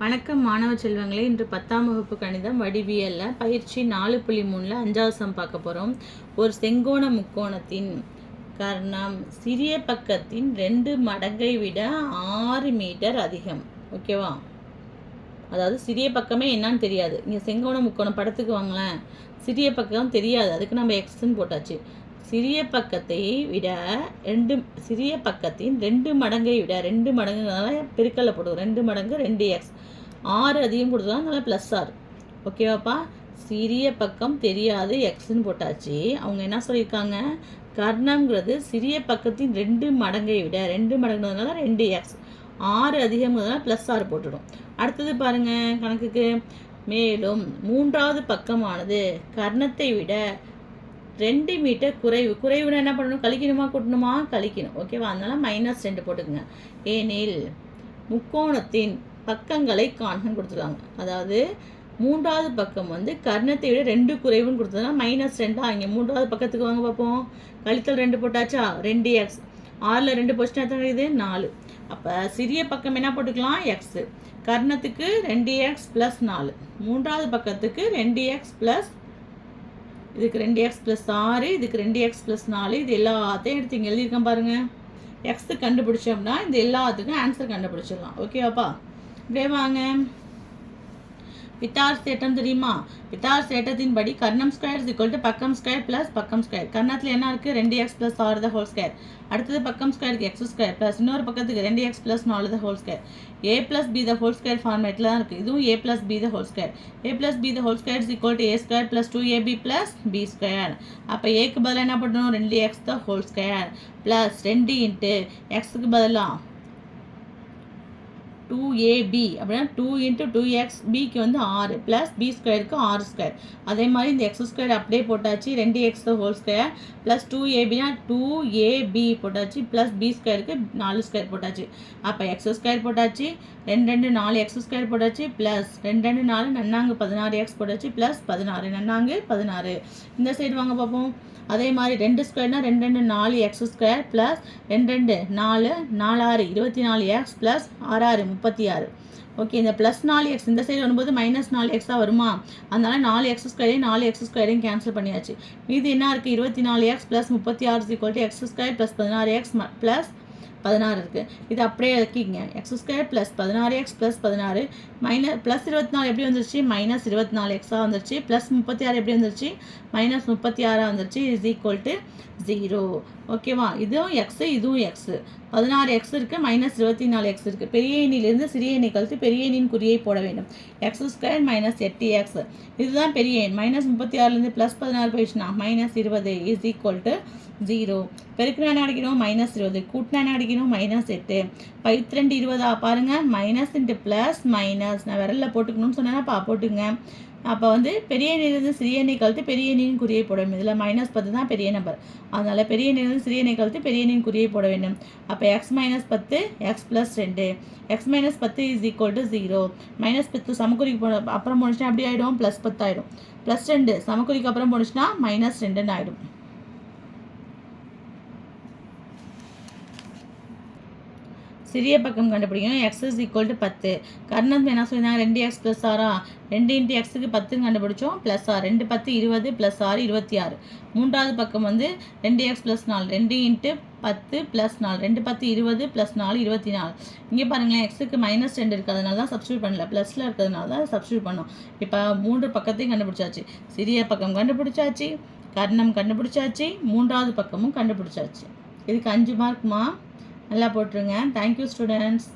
வணக்கம் மாணவ செல்வங்களே இன்று பத்தாம் வகுப்பு கணிதம் வடிவியல்ல பயிற்சி நாலு புள்ளி மூணில் அஞ்சாவது சம் பார்க்க போகிறோம் ஒரு செங்கோண முக்கோணத்தின் கர்ணம் சிறிய பக்கத்தின் ரெண்டு மடங்கை விட ஆறு மீட்டர் அதிகம். ஓகேவா அதாவது சிறிய பக்கமே என்னன்னு தெரியாது. இங்கே செங்கோண முக்கோணம் படத்துக்கு வாங்களேன். சிறிய பக்கம் தெரியாது. அதுக்கு நம்ம எக்ஸ்ன்னு போட்டாச்சு. சிறிய பக்கத்தை விட ரெண்டு சிறிய பக்கத்தின் ரெண்டு மடங்கை விட ரெண்டு மடங்குனால பெருக்கல்ல போடுவோம் ரெண்டு மடங்கு ரெண்டு எக்ஸ் ஆறு அதிகம் கொடுத்தா நல்லா ப்ளஸ் ஆர் ஓகேவாப்பா சிறிய பக்கம் தெரியாது எக்ஸ்ன்னு போட்டாச்சு. அவங்க என்ன சொல்லியிருக்காங்க? கர்ணங்கிறது சிறிய பக்கத்தின் ரெண்டு மடங்கை விட ரெண்டு மடங்குனதுனால ரெண்டு எக்ஸ் ஆறு அதிகம்ங்கிறதுனால ப்ளஸ் ஆறு போட்டுடும். அடுத்தது பாருங்கள் கணக்குக்கு. மேலும் மூன்றாவது பக்கமானது கர்ணத்தை விட ரெண்டு மீட்டர் குறைவு. குறைவுன்னு என்ன பண்ணணும்? கழிக்கணுமா? கூட்டணுமா? கழிக்கணும். ஓகேவா அதனால் மைனஸ் ரெண்டு போட்டுக்கோங்க. ஏனில் முக்கோணத்தின் பக்கங்களை காண்கன்னு கொடுத்துருக்காங்க. அதாவது மூன்றாவது பக்கம் வந்து கர்ணத்தை விட ரெண்டு குறைவுன்னு கொடுத்ததுனா மைனஸ் ரெண்டா? இங்கே மூன்றாவது பக்கத்துக்கு வாங்க பார்ப்போம். கழித்தல் ரெண்டு போட்டாச்சா? ரெண்டு எக்ஸ் ஆறில் ரெண்டு பொசிஷன் எத்தனை இது நாலு. அப்போ சிறிய பக்கம் என்ன போட்டுக்கலாம்? எக்ஸு கர்ணத்துக்கு ரெண்டு எக்ஸ் ப்ளஸ் நாலு. மூன்றாவது பக்கத்துக்கு ரெண்டு எக்ஸ் ப்ளஸ் இதுக்கு ரெண்டு எக்ஸ் ப்ளஸ் ஆறு இதுக்கு ரெண்டு எக்ஸ் ப்ளஸ் நாலு இது எல்லாத்தையும் எடுத்து இங்கே எழுதியிருக்கேன் பாருங்கள் எக்ஸு கண்டுபிடிச்சோம்னா இந்த எல்லாத்துக்கும் ஆன்சர் கண்டுபிடிச்சிடலாம். ஓகேவாப்பா இப்படியே வாங்க. பித்தார் சேட்டம் தெரியுமா? வித்தார் சேட்டத்தின்படி கர்ணம் ஸ்கொயர் இஸ் ஈக்குவல் டு பக்கம் ஸ்கொயர் ப்ளஸ் பக்கம் ஸ்கொயர் கர்ணத்தில் என்ன இருக்குது ரெண்டு எக்ஸ் ப்ளஸ் ஆறு த ஹோல் ஸ்கொயர் அடுத்தது பக்கம் ஸ்கொயருக்கு எக்ஸ் ஸ்கொயர் ப்ளஸ் இன்னொரு பக்கத்துக்கு ரெண்டு எக்ஸ் ப்ளஸ் நாலு the whole square a plus b the whole square ஃபார்மேட்டில் தான் இருக்குது இதுவும் a plus b the whole square a plus b the whole square is equal to a square plus two ab plus b square அப்போ ஏக்கு பதிலாக என்ன பண்ணணும்? ரெண்டு x the whole square plus ரெண்டு இன்ட்டு எக்ஸுக்கு பதிலாக டூ ஏபி அப்படின்னா டூ இன்ட்டு டூ எக்ஸ் பிக்கு வந்து ஆறு ப்ளஸ் பி ஸ்கொயருக்கு ஆறு ஸ்கொயர் அதே மாதிரி இந்த எக்ஸ் ஸ்கொயர் அப்படியே போட்டாச்சு ரெண்டு x whole square plus two ஏபினா two ab போட்டாச்சு ப்ளஸ் பி ஸ்கொயருக்கு நாலு ஸ்கொயர் போட்டாச்சு. அப்போ எக்ஸ் ஸ்கொயர் போட்டாச்சு ரெண்டு ரெண்டு நாலு எக்ஸ் ஸ்கொயர் போட்டாச்சு ப்ளஸ் ரெண்டு ரெண்டு நாலு நன்னாங்கு பதினாறு எக்ஸ் போட்டாச்சு ப்ளஸ் பதினாறு நன்னாங்கு பதினாறு. இந்த சைடு வாங்க பார்ப்போம். அதே மாதிரி ரெண்டு ஸ்கொயர்னா ரெண்டு ரெண்டு நாலு எக்ஸ் ஸ்கொயர் ப்ளஸ் ரெண்டு ரெண்டு நாலு நாலாறு இருபத்தி நாலு எக்ஸ் ப்ளஸ் ஆறாறு முப்பத்தி ஆறு. ஓகே இந்த ப்ளஸ் நாலு எக்ஸ் இந்த சைடு வரும்போது மைனஸ் நாலு எக்ஸாக வருமா? அதனால நாலு எக்ஸ் ஸ்கொயரையும் நாலு எக்ஸ் ஸ்கொயரையும் கேன்சல் பண்ணியாச்சு. மீது என்ன இருக்குது இருபத்தி நாலு எக்ஸ் ப்ளஸ் முப்பத்தி ஆறு equal to x square plus பதினாறு எக்ஸ் ப்ளஸ் பதினாறு இருக்குது இது அப்படியே இருக்கீங்க எக்ஸ் ஸ்கொயர் ப்ளஸ் பதினாறு எக்ஸ் ப்ளஸ் பதினாறு மைனஸ் ப்ளஸ் இருபத்தி நாலு எப்படி வந்துருச்சு? மைனஸ் இருபத்தி நாலு எக்ஸாக வந்துருச்சு. ப்ளஸ் முப்பத்தி ஆறு எப்படி வந்துருச்சு? மைனஸ் முப்பத்தி ஆறாக வந்துருச்சு. இஸ் ஈக்குவல் டு ஜீரோ ஓகேவா இதுவும் எக்ஸு இதுவும் எக்ஸு பதினாறு எக்ஸ் இருக்குது மைனஸ் இருபத்தி நாலு எக்ஸ் இருக்குது பெரிய எண்ணிலிருந்து சிறிய எண்ணி கழித்து பெரிய எண்ணின் குறியை போட வேண்டும். எக்ஸ் ஸ்கொயர் மைனஸ் எட்டு எக்ஸ் இதுதான் பெரிய எண். மைனஸ் முப்பத்தி ஆறுலேருந்து ப்ளஸ் பதினாறு போயிடுச்சுன்னா மைனஸ் இருபது இஸ் ஈக்குவல் டு ஜீரோ பெருக்கினா என்ன அடிக்கணும்? மைனஸ் இருபது. கூட்டினா என்ன அடிக்கணும்? மைனஸ் எட்டு. பைத்திரெண்டு இருபதா. பாருங்கள் மைனஸ் இன்ட்டு ப்ளஸ் மைனஸ் நான் விரலில் போட்டுக்கணும்னு சொன்னேன்னா பா போட்டுங்க. அப்போ வந்து பெரிய எண்ணிலிருந்து சிறிய எண்ணை கழுத்து பெரிய எண்ணின் குறியை போட வேண்டும். இதில் மைனஸ் பத்து தான் பெரிய நம்பர் அதனால் பெரிய எண்ணிலிருந்து சிறிய கழுத்து பெரிய எண்ணின் குறியை போட வேண்டும். அப்போ எக்ஸ் மைனஸ் பத்து எக்ஸ் ப்ளஸ் ரெண்டு. எக்ஸ் மைனஸ் பத்து is equal to zero minus பத்து சமக்குறிக்கு போன அப்புறம் போணுச்சுன்னா அப்படி ஆகிடும் ப்ளஸ் பத்து ஆகிடும் ப்ளஸ் ரெண்டு சமக்குறிக்கு அப்புறம் போணுச்சுன்னா மைனஸ் ரெண்டுன்னு ஆகிடும் சிறிய பக்கம் கண்டுபிடிக்கணும் எக்ஸ் இஸ் ஈக்குவல் டு பத்து. கர்ணம் என்ன சொல்லியிருந்தாங்க? ரெண்டு எக்ஸ் ப்ளஸ் ஆறா ரெண்டு இன்ட்டு எக்ஸுக்கு பத்துன்னு கண்டுபிடிச்சோம். ப்ளஸ் ஆறு ரெண்டு பத்து இருபது ப்ளஸ் ஆறு இருபத்தி ஆறு. மூன்றாவது பக்கம் வந்து ரெண்டு எக்ஸ் ப்ளஸ் நாலு. ரெண்டு இன்ட்டு பத்து ப்ளஸ் நாலு. ரெண்டு பத்து இருபது ப்ளஸ் நாலு இருபத்தி நாலு. இங்கே பாருங்களேன் எக்ஸுக்கு மைனஸ் ரெண்டு இருக்கிறதுனால தான் சப்ஸ்டியூட் பண்ணல. ப்ளஸில் இருக்கிறதுனால தான் சப்ஸ்டியூட் பண்ணோம். இப்போ மூன்று பக்கத்தையும் கண்டுபிடிச்சாச்சு. சிறிய பக்கம் கண்டுபிடிச்சாச்சு. கர்ணம் கண்டுபிடிச்சாச்சு. மூன்றாவது பக்கமும் கண்டுபிடிச்சாச்சு. இதுக்கு அஞ்சு மார்க்குமா நல்லா போட்டுருங்க. Thank you students